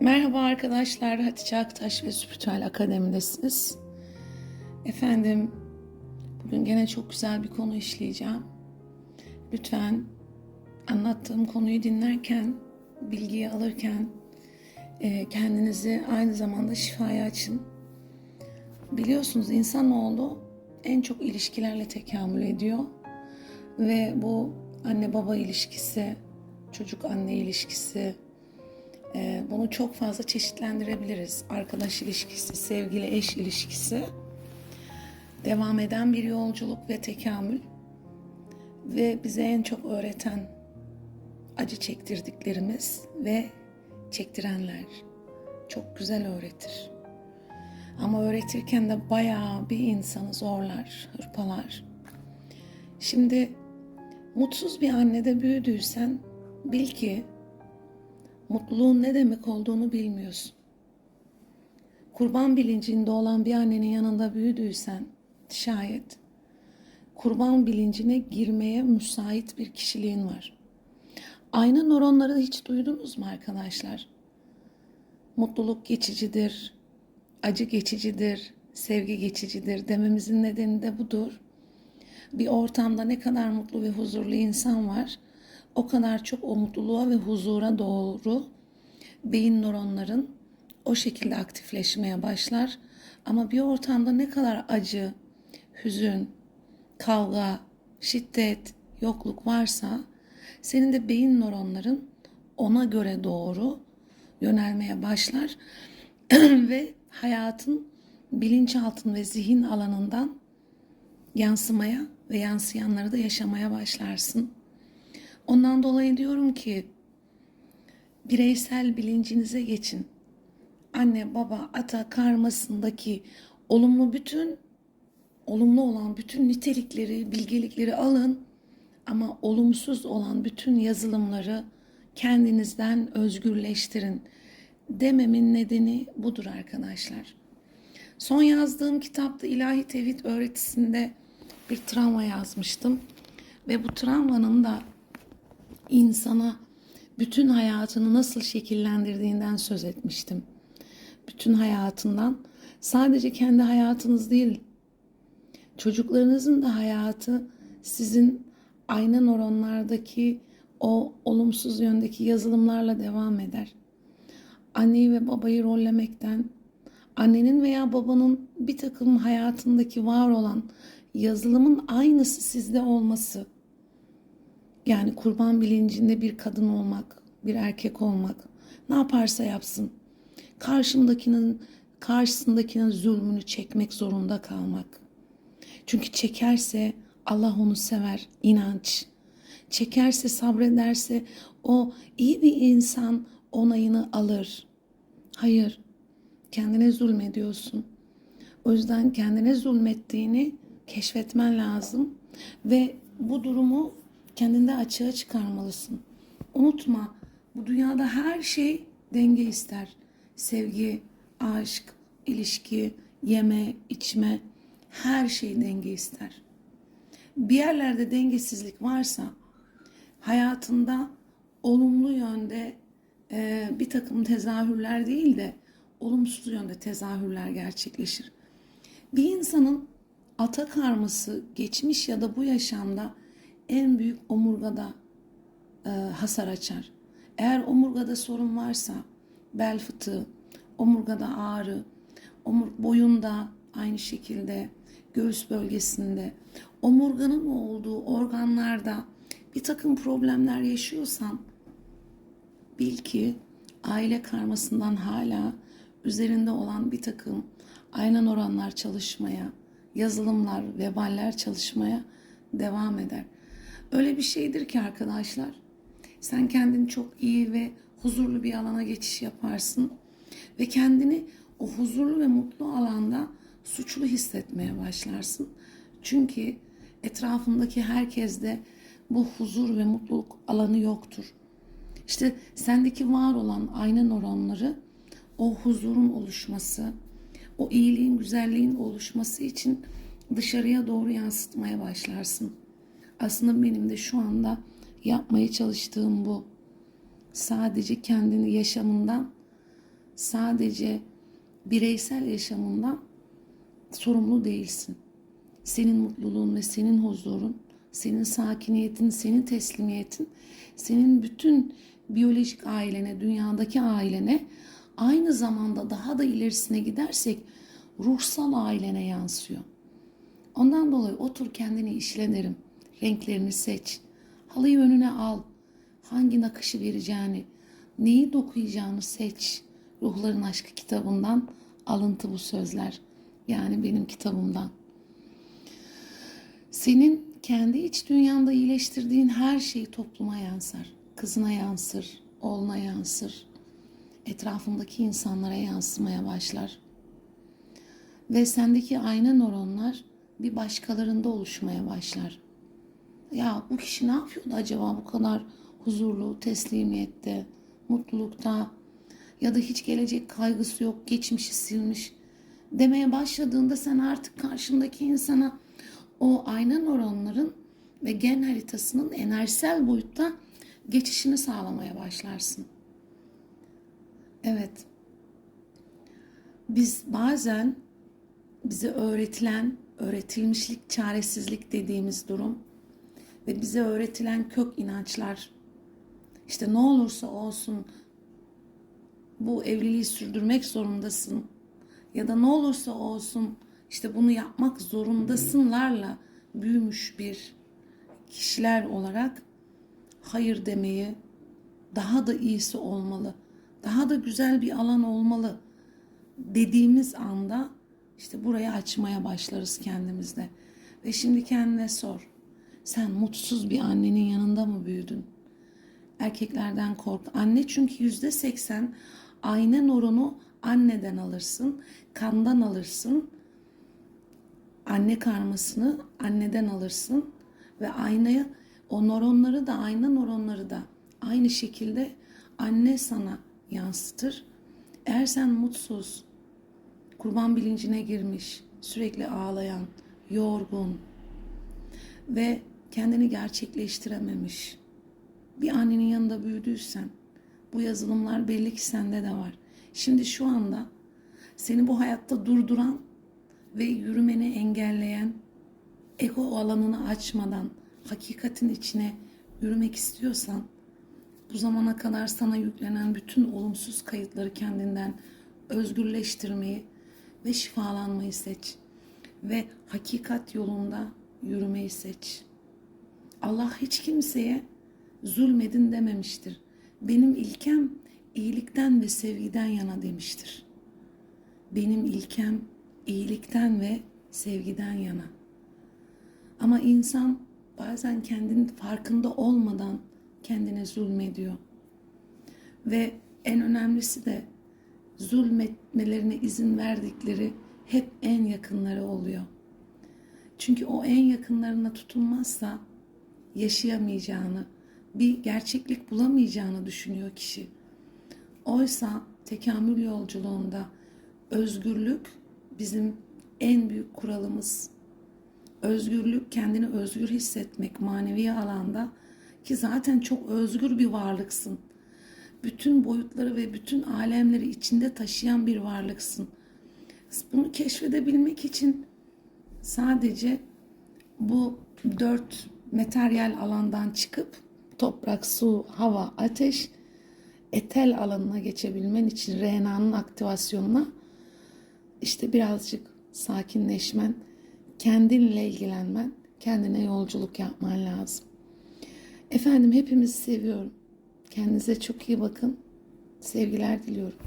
Merhaba arkadaşlar, Hatice Aktaş ve Spiritüel Akademi'desiniz. Efendim, bugün gene çok güzel bir konu işleyeceğim. Lütfen anlattığım konuyu dinlerken, bilgiyi alırken e, kendinizi aynı zamanda şifaya açın. Biliyorsunuz insanoğlu en çok ilişkilerle tekamül ediyor. Ve bu anne baba ilişkisi, çocuk anne ilişkisi, bunu çok fazla çeşitlendirebiliriz. Arkadaş ilişkisi, sevgili eş ilişkisi. Devam eden bir yolculuk ve tekamül. Ve bize en çok öğreten acı çektirdiklerimiz ve çektirenler. Çok güzel öğretir. Ama öğretirken de bayağı bir insanı zorlar, hırpalar. Şimdi mutsuz bir annede büyüdüysen bil ki mutluluğun ne demek olduğunu bilmiyorsun. Kurban bilincinde olan bir annenin yanında büyüdüysen şayet kurban bilincine girmeye müsait bir kişiliğin var. Aynı nöronları hiç duydunuz mu arkadaşlar? Mutluluk geçicidir, acı geçicidir, sevgi geçicidir dememizin nedeni de budur. Bir ortamda ne kadar mutlu ve huzurlu insan var, o kadar çok o mutluluğa ve huzura doğru beyin nöronların o şekilde aktifleşmeye başlar. Ama bir ortamda ne kadar acı, hüzün, kavga, şiddet, yokluk varsa senin de beyin nöronların ona göre doğru yönelmeye başlar ve hayatın bilinçaltın ve zihin alanından yansımaya ve yansıyanları da yaşamaya başlarsın. Ondan dolayı diyorum ki bireysel bilincinize geçin. Anne, baba, ata karmasındaki olumlu bütün olumlu olan bütün nitelikleri, bilgelikleri alın ama olumsuz olan bütün yazılımları kendinizden özgürleştirin. Dememin nedeni budur arkadaşlar. Son yazdığım kitapta İlahi Tevhid öğretisinde bir travma yazmıştım. Ve bu travmanın da insana bütün hayatını nasıl şekillendirdiğinden söz etmiştim. Bütün hayatından sadece kendi hayatınız değil, çocuklarınızın da hayatı sizin ayna nöronlardaki o olumsuz yöndeki yazılımlarla devam eder. Anneyi ve babayı rollemekten, annenin veya babanın bir takım hayatındaki var olan yazılımın aynısı sizde olması, yani kurban bilincinde bir kadın olmak, bir erkek olmak, ne yaparsa yapsın, karşımdakinin karşısındakinin zulmünü çekmek zorunda kalmak. Çünkü çekerse Allah onu sever, inanç. Çekerse, sabrederse o iyi bir insan onayını alır. Hayır, kendine zulmediyorsun. O yüzden kendine zulmettiğini keşfetmen lazım ve bu durumu kendinde açığa çıkarmalısın. Unutma, bu dünyada her şey denge ister. Sevgi, aşk, ilişki, yeme, içme, her şey denge ister. Bir yerlerde dengesizlik varsa hayatında olumlu yönde e, bir takım tezahürler değil de olumsuz yönde tezahürler gerçekleşir. Bir insanın ata karması geçmiş ya da bu yaşamda en büyük omurgada e, hasar açar. Eğer omurgada sorun varsa bel fıtığı, omurgada ağrı, omur, boyunda aynı şekilde göğüs bölgesinde, omurganın olduğu organlarda bir takım problemler yaşıyorsan bil ki aile karmasından hala üzerinde olan bir takım aynen oranlar çalışmaya, yazılımlar, veballer çalışmaya devam eder. Öyle bir şeydir ki arkadaşlar. Sen kendini çok iyi ve huzurlu bir alana geçiş yaparsın ve kendini o huzurlu ve mutlu alanda suçlu hissetmeye başlarsın. Çünkü etrafındaki herkeste bu huzur ve mutluluk alanı yoktur. İşte sendeki var olan ayna nöronları o huzurun oluşması, o iyiliğin, güzelliğin oluşması için dışarıya doğru yansıtmaya başlarsın. Aslında benim de şu anda yapmaya çalıştığım bu. Sadece kendini yaşamından sadece bireysel yaşamından sorumlu değilsin. Senin mutluluğun ve senin huzurun, senin sakiniyetin, senin teslimiyetin, senin bütün biyolojik ailene, dünyadaki ailene aynı zamanda daha da ilerisine gidersek ruhsal ailene yansıyor. Ondan dolayı otur kendini işle derim. Renklerini seç. Halıyı önüne al. Hangi nakışı vereceğini, neyi dokuyacağını seç. Ruhların Aşkı kitabından alıntı bu sözler. Yani benim kitabımdan. Senin kendi iç dünyanda iyileştirdiğin her şey topluma yansır. Kızına yansır, oğluna yansır. Etrafındaki insanlara yansımaya başlar. Ve sendeki ayna nöronlar bir başkalarında oluşmaya başlar. Ya bu kişi ne yapıyordu acaba bu kadar huzurlu, teslimiyette, mutlulukta ya da hiç gelecek kaygısı yok, geçmişi silmiş demeye başladığında sen artık karşındaki insana o ayna nöronların ve gen haritasının enerjisel boyutta geçişini sağlamaya başlarsın. Evet. Biz bazen bize öğretilen öğretilmişlik, çaresizlik dediğimiz durum ve bize öğretilen kök inançlar işte ne olursa olsun bu evliliği sürdürmek zorundasın ya da ne olursa olsun işte bunu yapmak zorundasınlarla büyümüş bir kişiler olarak hayır demeyi daha da iyisi olmalı. Daha da güzel bir alan olmalı dediğimiz anda işte burayı açmaya başlarız kendimizde. Ve şimdi kendine sor. Sen mutsuz bir annenin yanında mı büyüdün? Erkeklerden kork. Anne çünkü yüzde seksen ayna nurunu anneden alırsın, kandan alırsın. Anne karmasını anneden alırsın ve aynayı o nöronları da ayna nöronları da aynı şekilde anne sana yansıtır. Eğer sen mutsuz, kurban bilincine girmiş, sürekli ağlayan, yorgun ve kendini gerçekleştirememiş bir annenin yanında büyüdüysen bu yazılımlar belli ki sende de var. Şimdi şu anda seni bu hayatta durduran ve yürümeni engelleyen ego alanını açmadan hakikatin içine yürümek istiyorsan bu zamana kadar sana yüklenen bütün olumsuz kayıtları kendinden özgürleştirmeyi ve şifalanmayı seç. Ve hakikat yolunda yürümeyi seç. Allah hiç kimseye zulmedin dememiştir. Benim ilkem iyilikten ve sevgiden yana demiştir. Benim ilkem iyilikten ve sevgiden yana. Ama insan bazen kendinin farkında olmadan kendine zulmediyor. Ve en önemlisi de zulmetmelerine izin verdikleri hep en yakınları oluyor. Çünkü o en yakınlarına tutunmazsa yaşayamayacağını, bir gerçeklik bulamayacağını düşünüyor kişi. Oysa tekamül yolculuğunda özgürlük bizim en büyük kuralımız. Özgürlük kendini özgür hissetmek manevi alanda ki zaten çok özgür bir varlıksın. Bütün boyutları ve bütün alemleri içinde taşıyan bir varlıksın. Bunu keşfedebilmek için sadece bu dört materyal alandan çıkıp toprak, su, hava, ateş, etel alanına geçebilmen için RNA'nın aktivasyonuna işte birazcık sakinleşmen, kendinle ilgilenmen, kendine yolculuk yapman lazım. Efendim hepimizi seviyorum. Kendinize çok iyi bakın. Sevgiler diliyorum.